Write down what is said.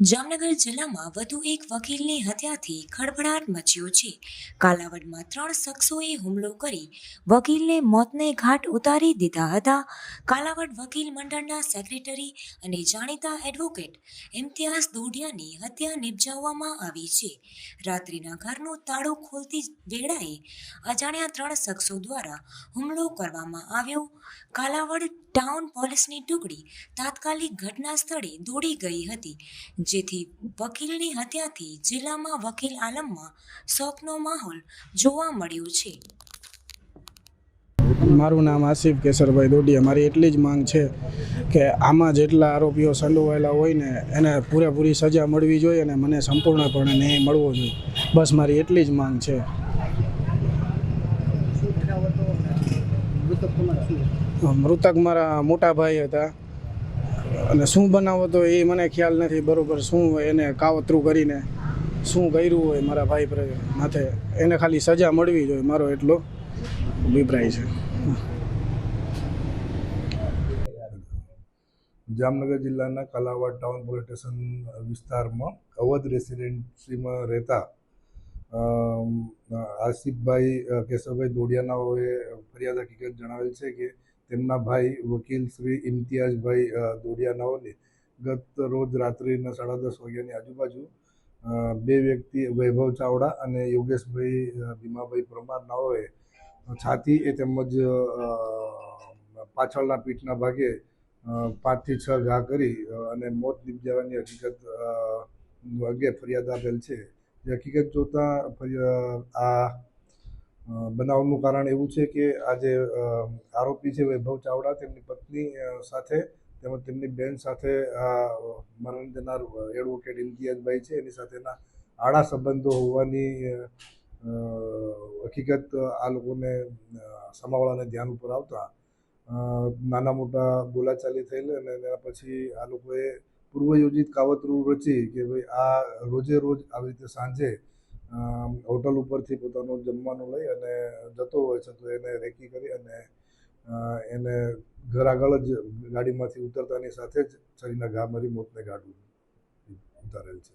જામનગર જિલ્લામાં વધુ એક વકીલની હત્યાથી ખળભળાટ મચ્યો છે. કાલાવડમાં ત્રણ શખ્સોએ હુમલો કરી વકીલને મોતને ઘાટ ઉતારી દીધા હતા. કાલાવડ વકીલ મંડળના સેક્રેટરી અને જાણીતા એડવોકેટ ઇમ્તિયાઝ દોઢિયાની હત્યા નિપજાવવામાં આવી છે. રાત્રિના ઘરનું તાળું ખોલતી વેળાએ અજાણ્યા ત્રણ શખ્સો દ્વારા હુમલો કરવામાં આવ્યો. કાલાવડ ટાઉન પોલીસની ટુકડી તાત્કાલિક ઘટના સ્થળે દોડી ગઈ હતી. જેથી વકીલની હત્યાથી જિલ્લામાં વકીલ આલમમાં શોકનો માહોલ જોવા મળ્યો છે. મારું નામ આસિફ કેસરભાઈ દોડિયા. મારી એટલી જ માંગ છે કે આમાં જેટલા આરોપીઓ સંડોવાયેલા હોય ને એને પૂરેપૂરી સજા મળવી જોઈએ અને મને સંપૂર્ણપણે ન્યાય મળવો જોઈએ. બસ મારી એટલી જ માંગ છે. મૃતક મારા મોટા ભાઈ હતા. અને શું બનાવો તો એ મને ખ્યાલ નથી. બરાબર, શું હોય એને કાવતરું કરીને શું કર્યું હોય મારા ભાઈ માથે? એને ખાલી સજા મળવી જોઈએ, મારો એટલો અભિપ્રાય છે. જામનગર જિલ્લાના કલાવાડ ટાઉન પોલીસ સ્ટેશન વિસ્તારમાં અવધ રેસિડેન્સીમાં રહેતા આસિફભાઈ કેશવભાઈ દોડિયાનાઓએ ફરિયાદ હકીકત જણાવેલ છે કે તેમના ભાઈ વકીલ શ્રી ઇમ્તિયાઝભાઈ દોડિયા નવલે ગત રોજ રાત્રિના સાડા દસ વાગ્યાની આજુબાજુ બે વ્યક્તિ, વૈભવ ચાવડા અને યોગેશભાઈ ભીમાભાઈ પરમાર નાઓએ છાતી એ તેમજ પાછળના પીઠના ભાગે પાંચથી છ ઘા કરી અને મોત નિપજાવવાની હકીકત અંગે ફરિયાદ આપેલ છે. હકીકત જોતાં આ બનાવનું કારણ એવું છે કે આજે આરોપી છે વૈભવ ચાવડા, તેમની પત્ની સાથે તેમજ તેમની બેન સાથે આ મરણ જનાર એડવોકેટ ઇમ્તિયાઝભાઈ છે. એની સાથેના આડા સંબંધો હોવાની હકીકત આ લોકોને સમાવળાને ધ્યાન ઉપર આવતા નાના મોટા બોલાચાલી થયેલ અને એના પછી આ લોકોએ પૂર્વયોજિત કાવતરું રચી કે ભાઈ આ રોજે રોજ આવી રીતે સાંજે હોટલ ઉપરથી પોતાનું જમવાનું લઈ અને જતો હોય છે, તો એને રેકી કરી અને એને ઘર આગળ જ ગાડીમાંથી ઉતરતાની સાથે જ શરીરના ઘા મરી મોતને ગાડું ઉતારેલ છે.